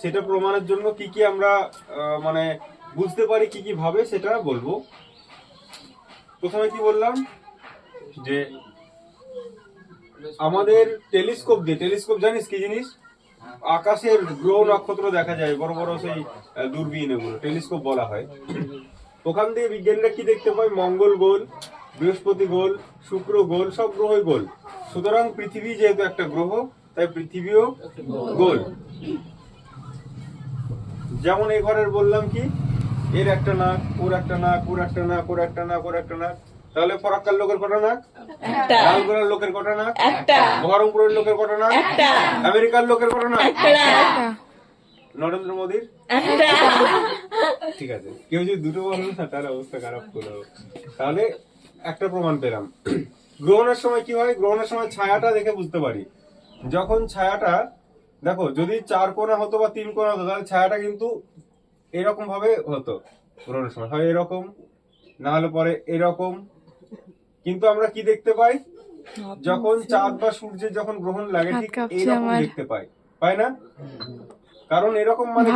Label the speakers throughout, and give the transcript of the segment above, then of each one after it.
Speaker 1: সেটা প্রমাণের জন্য কি কি আমরা মানে বুঝতে পারি, কি কি ভাবে, সেটা বলব। প্রথমে কি বললাম? যে আমাদের টেলিস্কোপ দিয়ে, টেলিস্কোপ জানিস কি জিনিস? আকাশের গ্রহ নক্ষত্র দেখা যায়, বড় বড় সেই দূরবীন এগুলো, টেলিস্কোপ বলা হয়। ওখান দিয়ে বিজ্ঞানীরা কি দেখতে পায়? মঙ্গল গোল, বৃহস্পতি গোল, শুক্র গোল, সব গ্রহই গোল। সুতরাং পৃথিবী যেহেতু একটা গ্রহ, তাই পৃথিবীও গোল। যেমন এই ঘরের বললাম কি এর একটা নাক ওর একটা নাক ওর একটা নাক ওর একটা নাক ওর একটা নাক। তাহলে ফরাক্কার লোকের কটা নাক? লালগোলার লোকের কটা নাক?
Speaker 2: একটা।
Speaker 1: বহরমপুরের লোকের কটা নাক? আমেরিকার লোকের কটা নাক? নরেন্দ্র মোদীর? ঠিক আছে। কেউ যদি দুটো বলল না তাহলে অবস্থা খারাপ করো তাহলে একটা প্রমাণ পেলাম। গ্রহণের সময় কি হয়? গ্রহণের সময় ছায়াটা দেখে বুঝতে পারি। যখন ছায়াটা দেখো যদি চার কোণা হতো বা তিন কোণা হতো তাহলে ছায়াটা কিন্তু এরকম ভাবে হতো সময়। হয় এরকম না হলে পরে এরকম। কিন্তু আমরা কি দেখতে পাই? যখন চাঁদ বা সূর্যের যখন গ্রহণ লাগে ঠিক এরকম দেখতে পাই। পাই না? কারণ এরকম মানে।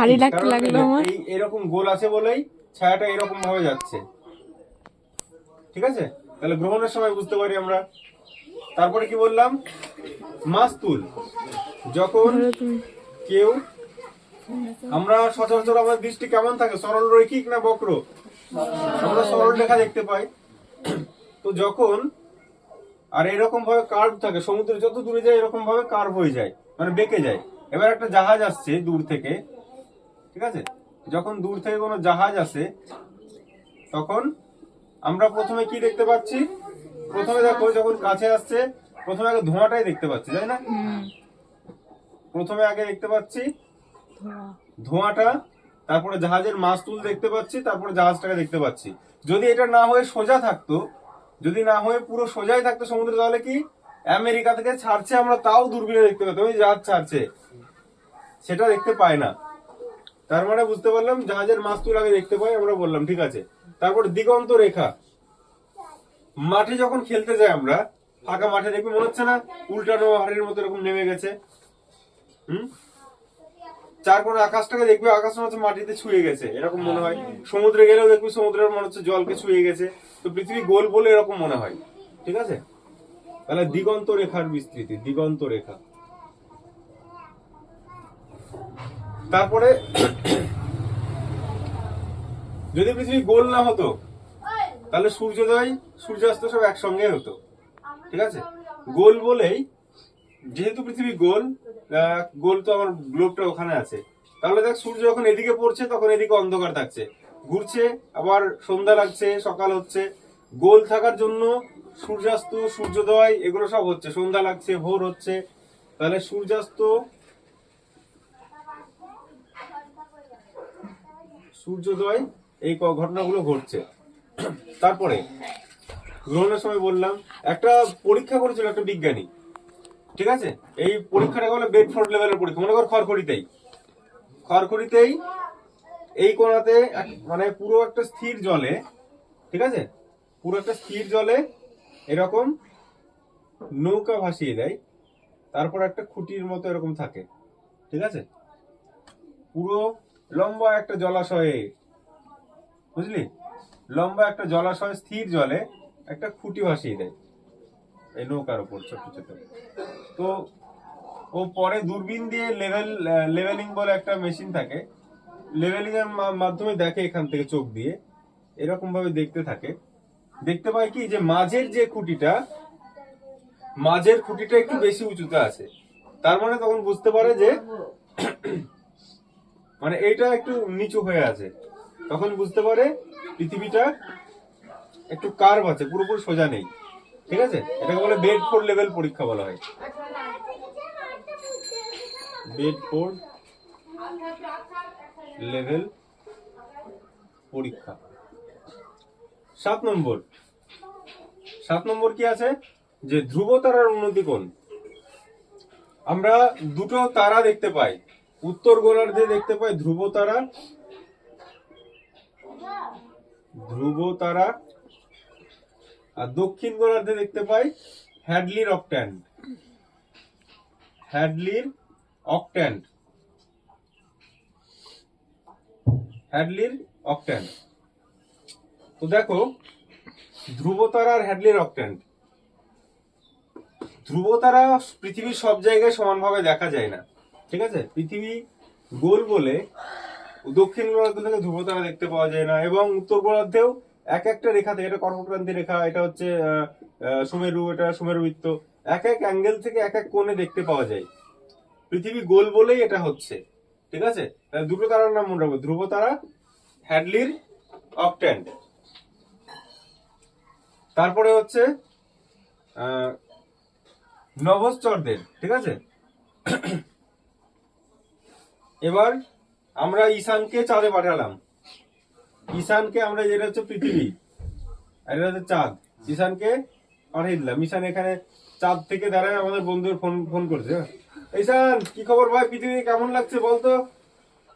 Speaker 1: এই এরকম গোল আছে বলেই ছায়াটা এরকম ভাবে যাচ্ছে। ঠিক আছে? তাহলে গ্রহণের সময় বুঝতে পারি আমরা। তারপরে কি বললাম? মাস্তুল। যখন কেউ, আমরা সচরাচর আমাদের দৃষ্টি কেমন থাকে? সরল রৈখিক না বক্র? আমরা সরল রেখা দেখতে পাই। তো যখন, আর এরকম ভাবে কার্ভ থাকে, সমুদ্রে যত দূরে যায় এরকম ভাবে কার্ভ হয়ে যায় মানে বেঁকে যায়। এবার একটা জাহাজ আসছে দূর থেকে, ঠিক আছে? যখন দূর থেকে কোনো জাহাজ আসে, তখন আমরা প্রথমে কি দেখতে পাচ্ছি? প্রথমে দেখো যখন কাছে আসছে প্রথমে আগে ধোঁয়াটাই দেখতে পাচ্ছি তাই না? প্রথমে আগে দেখতে পাচ্ছি ধোঁয়াটা তারপরে জাহাজের মাস্তুল দেখতে পাচ্ছি তারপরে জাহাজটাকে দেখতে পাচ্ছি। যদি এটা না হয়ে সোজা থাকতো যদি না হয়ে পুরো সোজাই থাকতো সমুদ্র তাহলে কি আমেরিকা থেকে ছাড়ছে আমরা তাও দূরবীনে দেখতে পেতাম ওই জাহাজ ছাড়ছে। সেটা দেখতে পাই না। তার মানে বুঝতে পারলাম জাহাজের মাস্তুল আগে দেখতে পাই আমরা বললাম ঠিক আছে। তারপর দিগন্ত রেখা। মাঠে যখন খেলতে যাই আমরা, ফাঁকা মাঠে দেখবি মনে হচ্ছে না উল্টানো হাড়ির মতো এরকম নেমে গেছে। হুম? চার কোণে আকাশটাকে দেখবি, আকাশ মনে হচ্ছে মাটিতে ছুঁয়ে গেছে, এরকম মনে হয়। সমুদ্রে গেলেও দেখবি সমুদ্রের মনে হচ্ছে জলকে ছুঁয়ে গেছে। তো পৃথিবী গোল বলে এরকম মনে হয়। ঠিক আছে? তাহলে দিগন্ত রেখার বিস্তৃতি, দিগন্ত রেখা। তারপরে, যদি পৃথিবী গোল না হতো তাহলে সূর্যোদয় সূর্যাস্ত সব একসঙ্গে হতো। ঠিক আছে? গোল বলেই, যেহেতু পৃথিবী গোল গোল তো আমার গ্লোবটা ওখানে আছে। তাহলে দেখ, সূর্য যখন এদিকে পড়ছে, তখন এদিকে অন্ধকার থাকছে। ঘুরছে, আবার সন্ধ্যা লাগছে, সকাল হচ্ছে। গোল থাকার জন্য সূর্যাস্ত, সূর্যোদয়, এগুলো সব হচ্ছে। সন্ধ্যা লাগছে, ভোর হচ্ছে। তাহলে সূর্যাস্ত, সূর্যোদয়, এই ঘটনাগুলো ঘটছে। তারপরে গ্রহণের সময় বললাম, একটা পরীক্ষা করেছিল একটা বিজ্ঞানী, ঠিক আছে? এই পরীক্ষাটা বলে বেডফোর্ড লেভেলের পরীক্ষা, মনে কর খড়খড়িতেই। খড়খড়িতেই এই এক- মানে পুরো একটা স্থির জলে, ঠিক আছে? পুরো একটা স্থির জলে এরকম নৌকা ভাসিয়ে দেয়, তারপর একটা খুঁটির মতো এরকম থাকে, ঠিক আছে? পুরো লম্বা একটা জলাশয়ে, বুঝলি? লম্বা একটা জলাশয়, স্থির জলে একটা খুঁটি ভাসিয়ে দেয়। এই নৌকার উপর ছোট ছোট তো ও পরে দূরবীন দিয়ে লেভেল লেভেলিং বলে একটা মেশিন থাকে। লেভেলিং এর মাধ্যমে দেখে এখান থেকে চোখ দিয়ে। এরকম ভাবে দেখতে থাকে। দেখতে পায় কি যে মাঝের যে খুঁটিটা, মাঝের খুঁটিটা একটু বেশি উঁচুতে আছে। তার মানে তখন বুঝতে পারে যে মানে এইটা একটু নিচু হয়ে আছে। তখন বুঝতে পারে পৃথিবীটা একটু কার্ভ আছে, পুরোপুরি সোজা নেই। ঠিক আছে? এটাকে বলে বেড ফোর লেভেল পরীক্ষা বলা হয়। বেড ফোর লেভেল পরীক্ষা। সাত নম্বর। সাত নম্বর কি আছে? যে ধ্রুব তারার উন্নতি কোণ। আমরা দুটো তারা দেখতে পাই। উত্তর গোলার্ধে দেখতে পাই ধ্রুব তারা ধ্রুব তারা, আর দক্ষিণ গোলার্ধে দেখতে পাই হ্যাডলির অকট্যান্ড। হ্যাডলির অকট্যান্ড। হ্যাডলির অক্ট্যান্ট তো দেখো ধ্রুবতারা আর হ্যাডলির অক্ট্যান্ট ধ্রুবতারা পৃথিবীর সব জায়গায় সমানভাবে দেখা যায় না। ঠিক আছে? পৃথিবী গোল বলে দক্ষিণ গোলার্ধ থেকে ধ্রুবতারা দেখতে পাওয়া যায় না, এবং উত্তর গোলার্ধেও এক একটা রেখাতে এটা কর্মক্রান্তি রেখা, এটা হচ্ছে সুমেরু, এটা সুমেরু বৃত্ত, এক এক অ্যাঙ্গেল থেকে এক এক কোণে দেখতে পাওয়া যায়। পৃথিবী গোল বলেই এটা হচ্ছে, ঠিক আছে? দুটো তারার নাম মনে রাখব, ধ্রুব তারা, হ্যাডলির অকট্যান্ট তারপরে হচ্ছে নভশ্চরদের, ঠিক আছে? এবার আমরা ঈশানকে চাঁদে পাঠালাম। ঈশানকে আমরা যেটা হচ্ছে পৃথিবী আর এটা হচ্ছে চাঁদ। ঈশানকে পাঠিয়ে দিলাম। ঈশান এখানে চাঁদ থেকে দাঁড়ায় আমাদের বন্ধুর ফোন ফোন করছে। ঈশান কি খবর ভাই? পৃথিবী কেমন লাগছে বলতো?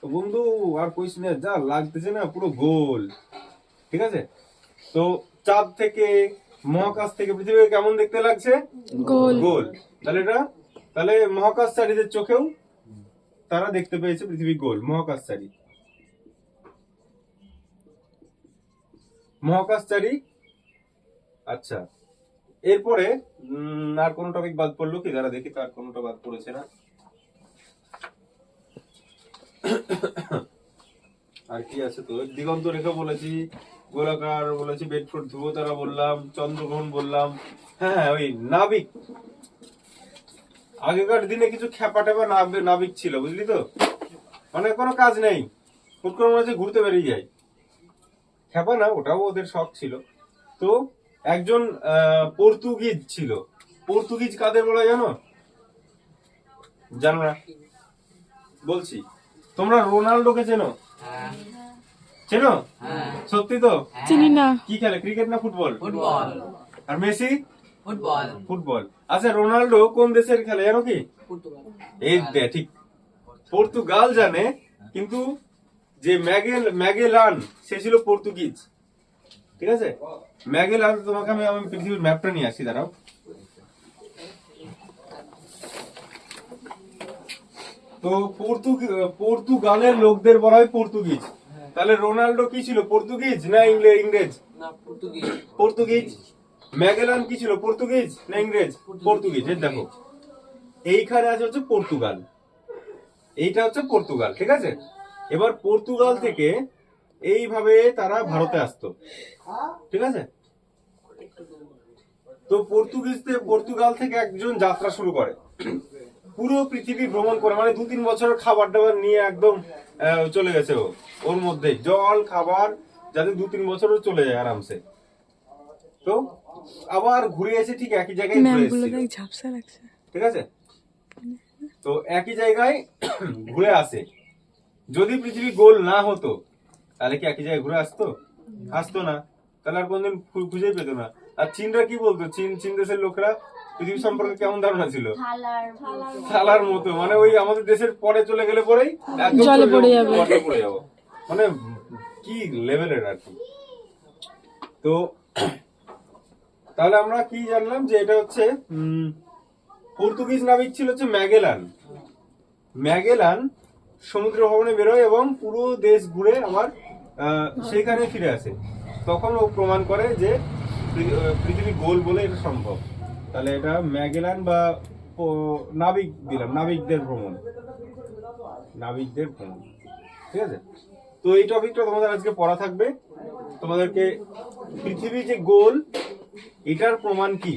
Speaker 1: তো বন্ধু আর কইস না যা লাগতেছে না পুরো গোল। ঠিক আছে? তো চাঁদ থেকে মহাকাশ থেকে পৃথিবী কেমন দেখতে লাগছে?
Speaker 2: গোল।
Speaker 1: গোল। তাহলে এটা? তাহলে মহাকাশচারীদের চোখেও তারা দেখতে পেয়েছে পৃথিবী গোল মহাকাশচারী মহাকাশচারী আচ্ছা। এরপরে আর কোন টপিক বাদ পড়ল কি? যারা দেখি তার কোনটা বাদ পড়েছে না। আর কি আছে তো? দিগন্ত রেখা বলেছি, গোলাকার বলেছি বেডফুট ধ্রুবতারা বললাম চন্দ্রগ্রহণ বললাম। হ্যাঁ ওই নাবিক। আগেকার দিনে কিছু খ্যাপা ট্যাপা নাব- নাবিক ছিল বুঝলি তো? মানে কোনো কাজ নেই। হুট করে মনে হচ্ছে ঘুরতে বেরিয়ে যায় খ্যাপা না ওটাও ওদের শখ ছিল। তো একজন পর্তুগিজ ছিল। পর্তুগিজ কাদের বলা জানো? জানো না? বলছি। তোমরা রোনাল্ডোকে চেনো? চেনো? সত্যি তো?
Speaker 2: চিনি না।
Speaker 1: কি খেলে? ক্রিকেট না ফুটবল?
Speaker 3: ফুটবল।
Speaker 1: আর মেসি?
Speaker 3: ফুটবল।
Speaker 1: ফুটবল। আচ্ছা রোনাল্ডো কোন দেশের খেলে? জানো কি? এই ঠিক। পর্তুগাল জানে কিন্তু যে ম্যাগেল ম্যাগেলান সে ছিল পর্তুগিজ। ঠিক আছে? ম্যাগেলান তোমাকে আমি আমি পৃথিবীর ম্যাপটা নিয়ে আসি দাঁড়াও। তো পর্তুগি- পর্তুগালের লোকদের বলা হয় পর্তুগিজ। তাহলে রোনাল্ডো কি ছিল পর্তুগিজ না ইংরেজ?
Speaker 3: না পর্তুগিজ।
Speaker 1: পর্তুগিজ। ম্যাগেলান কি ছিল পর্তুগিজ না ইংরেজ? পর্তুগিজ। দেখো। এইখানে আছে হচ্ছে পর্তুগাল। এইটা হচ্ছে পর্তুগাল ঠিক আছে? এবার পর্তুগাল থেকে এইভাবে তারা ভারতে আসতো ঠিক আছে? তো পর্তুগিজ পর্তুগাল থেকে একজন যাত্রা শুরু করে। পুরো পৃথিবী ভ্রমণ করে মানে দু তিন বছরের খাবার দাবার নিয়ে একদম চলে গেছে ও ওর মধ্যে জল খাবার যাতে দু তিন বছরও চলে যায় আরামসে। তো আবার ঘুরে এসে ঠিক একই জায়গায় ঘুরে এসেছিল।
Speaker 2: ঝাপসা লাগছে।
Speaker 1: ঠিক আছে? তো একই জায়গায় ঘুরে আসে। যদি পৃথিবী গোল না হতো তাহলে কি একই জায়গায় ঘুরে আসতো? আসতো না। তাহলে আর কোনদিন খুঁজেই পেতো না। আর চীনরা কি বলতো? চীন চীন দেশের লোকরা পৃথিবী সম্পর্কে কেমন ধারণা ছিল? থালার মতো। মানে ওই আমাদের দেশের পরে চলে গেলে পরেই একদম
Speaker 2: জলে পড়ে
Speaker 1: যাবে। পড়ে যাব। মানে কি লেভেলের আর কি? তো তাহলে আমরা কি জানলাম যে এটা হচ্ছে পর্তুগিজ নাবিক ছিল হচ্ছে ম্যাগেলান। ম্যাগেলান সমুদ্র ভবনে বেরোয় এবং পুরো দেশ ঘুরে আহ, সেখানে ফিরে আসে। তখন ও প্রমাণ করে যে পৃথি- পৃথিবী গোল বলে এটা সম্ভব। তাহলে এটা ম্যাগেলান বা নাবিক দিলাম নাবিকদের ভ্রমণ। নাবিকদের ভ্রমণ ঠিক আছে? তো এই টপিকটা তোমাদের আজকে পড়া থাকবে। তোমাদেরকে পৃথিবী যে গোল এটার প্রমাণ কি?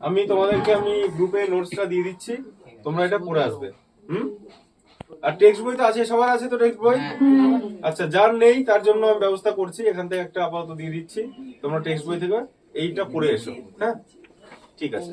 Speaker 1: আমি তোমাদেরকে আমি গ্রুপে নোটসটা দিয়ে দিচ্ছি, তোমরা এটা পড়ে আসবে। হুম? আর টেক্সট বই তো আছে, সবার আছে তো টেক্সট বই? আচ্ছা যার নেই তার জন্য আমি ব্যবস্থা করছি, এখান থেকে একটা আপাতত দিয়ে দিচ্ছি, তোমরা টেক্সট বই থেকে এইটা পড়ে এসো হ্যাঁ? ঠিক আছে।